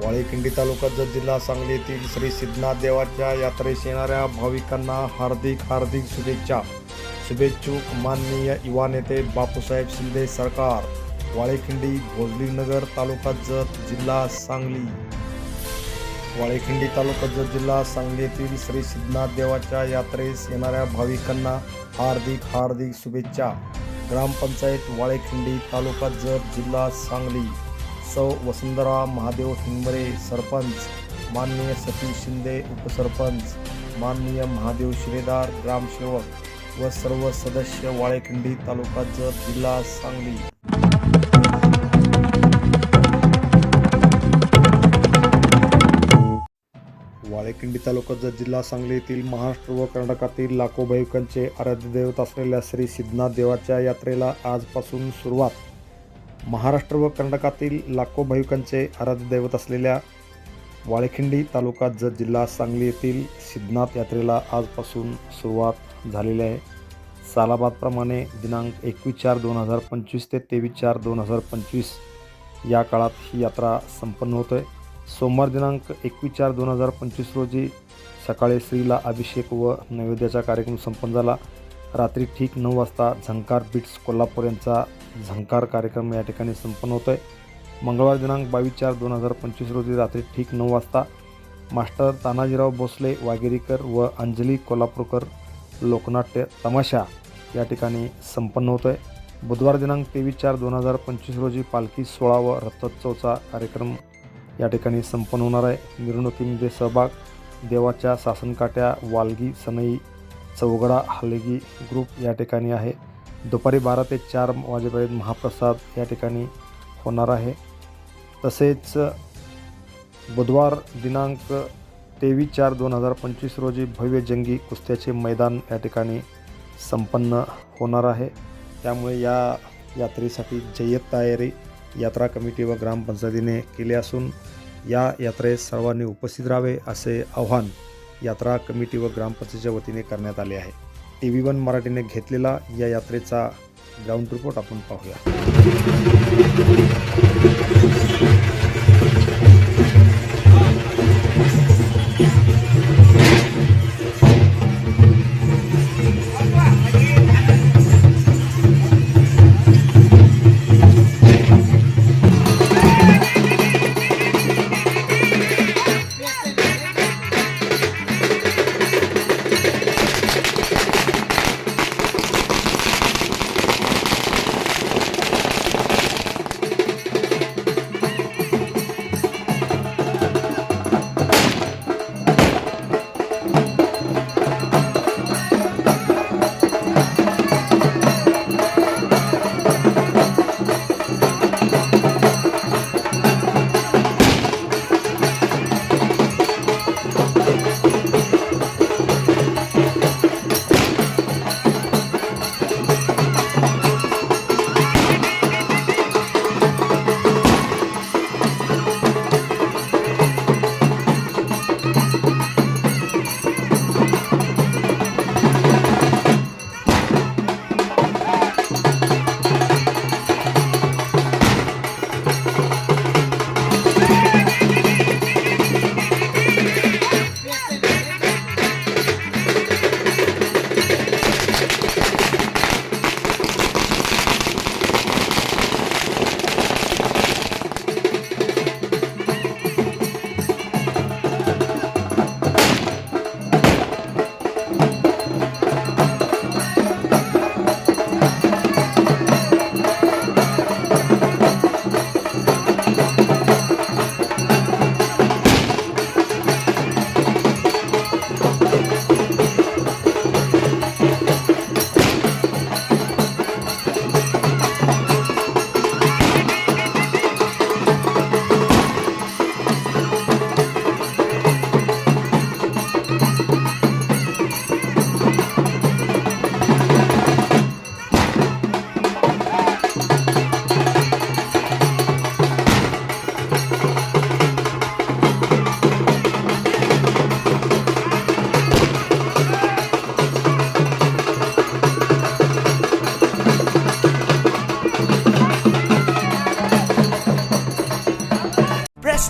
वाळेखिंडी तालुका जत जिल्हा सांगली येथील श्री सिद्धनाथ देवाच्या यात्रेस येणाऱ्या भाविकांना हार्दिक हार्दिक शुभेच्छा. शुभेच्छुक माननीय युवा नेते बापूसाहेब शिंदे सरकार वाळेखिंडी भोजलीनगर तालुका जत जिल्हा सांगली. वाळेखिंडी तालुका जत जिल्हा सांगली येथील श्री सिद्धनाथ देवाच्या यात्रेस येणाऱ्या भाविकांना हार्दिक हार्दिक शुभेच्छा. ग्रामपंचायत वाळेखिंडी तालुका जत जिल्हा सांगली. सौ वसुंधरा महादेव हिंगमरे सरपंच माननीय सतीश शिंदे उपसरपंच माननीय महादेव शिरेदार ग्रामसेवक व सर्व सदस्य वाळेखिंडी तालुका जत जिल्हा सांगली. वाळेकिंडी तालुका जत जिल्हा सांगली येथील महाराष्ट्र व कर्नाटकातील लाखो भाविकांचे आराध्य दैवत असलेल्या श्री सिद्धनाथ देवाच्या यात्रेला आजपासून सुरुवात. महाराष्ट्र व कर्नाटकातील लाखो भाविकांचे आराध्य दैवत असलेल्या वाळेखिंडी तालुका जत जिल्हा सांगली येथील सिद्धनाथ यात्रेला आजपासून सुरुवात झालेली आहे. सालाबादप्रमाणे दिनांक एकवीस चार दोन हजार पंचवीस ते तेवीस चार दोन हजार पंचवीस या काळात ही यात्रा संपन्न होत आहे सोमवार दिनांक एकवीस चार दोन हजार पंचवीस रोजी सकाळी श्रीला अभिषेक व नैवेद्याचा कार्यक्रम संपन्न झाला. रात्री ठीक नऊ वाजता झंकार बीट्स कोल्हापूर यांचा झंकार कार्यक्रम या ठिकाणी संपन्न होतो आहे मंगळवार दिनांक बावीस चार दोन हजार पंचवीस रोजी रात्री ठीक नऊ वाजता मास्टर तानाजीराव भोसले वाघेरीकर व अंजली कोल्हापूरकर लोकनाट्य तमाशा या ठिकाणी संपन्न होतो आहे बुधवार दिनांक तेवीस चार दोन हजार पंचवीस रोजी पालखी सोळा व रथोत्सवचा कार्यक्रम या ठिकाणी संपन्न होणार आहे. मिरवणुकीमध्ये सहभाग देवाच्या सासनकाट्या वालगी सनई चौगडा हलगी ग्रुप या ठिकाणी आहे. दुपारी बारा ते चार वाजेपर्यंत महाप्रसाद या ठिकाणी होणार आहे. तसेच बुधवार दिनांक तेवीस चार दोन हजार पंचवीस रोजी भव्य जंगी कुस्त्याचे मैदान या ठिकाणी संपन्न होणार आहे. त्यामुळे या यात्रेसाठी जय्यत तयारी यात्रा कमिटी व ग्रामपंचायतीने केली असून या यात्रेस सर्वांनी उपस्थित राहावे असे आव्हान यात्रा कमिटी व ग्रामपंचायतीच्या वतीने करण्यात आले आहे. टी व्ही वन मराठीने घेतलेला या यात्रेचा ग्राउंड रिपोर्ट आपण पाहूया.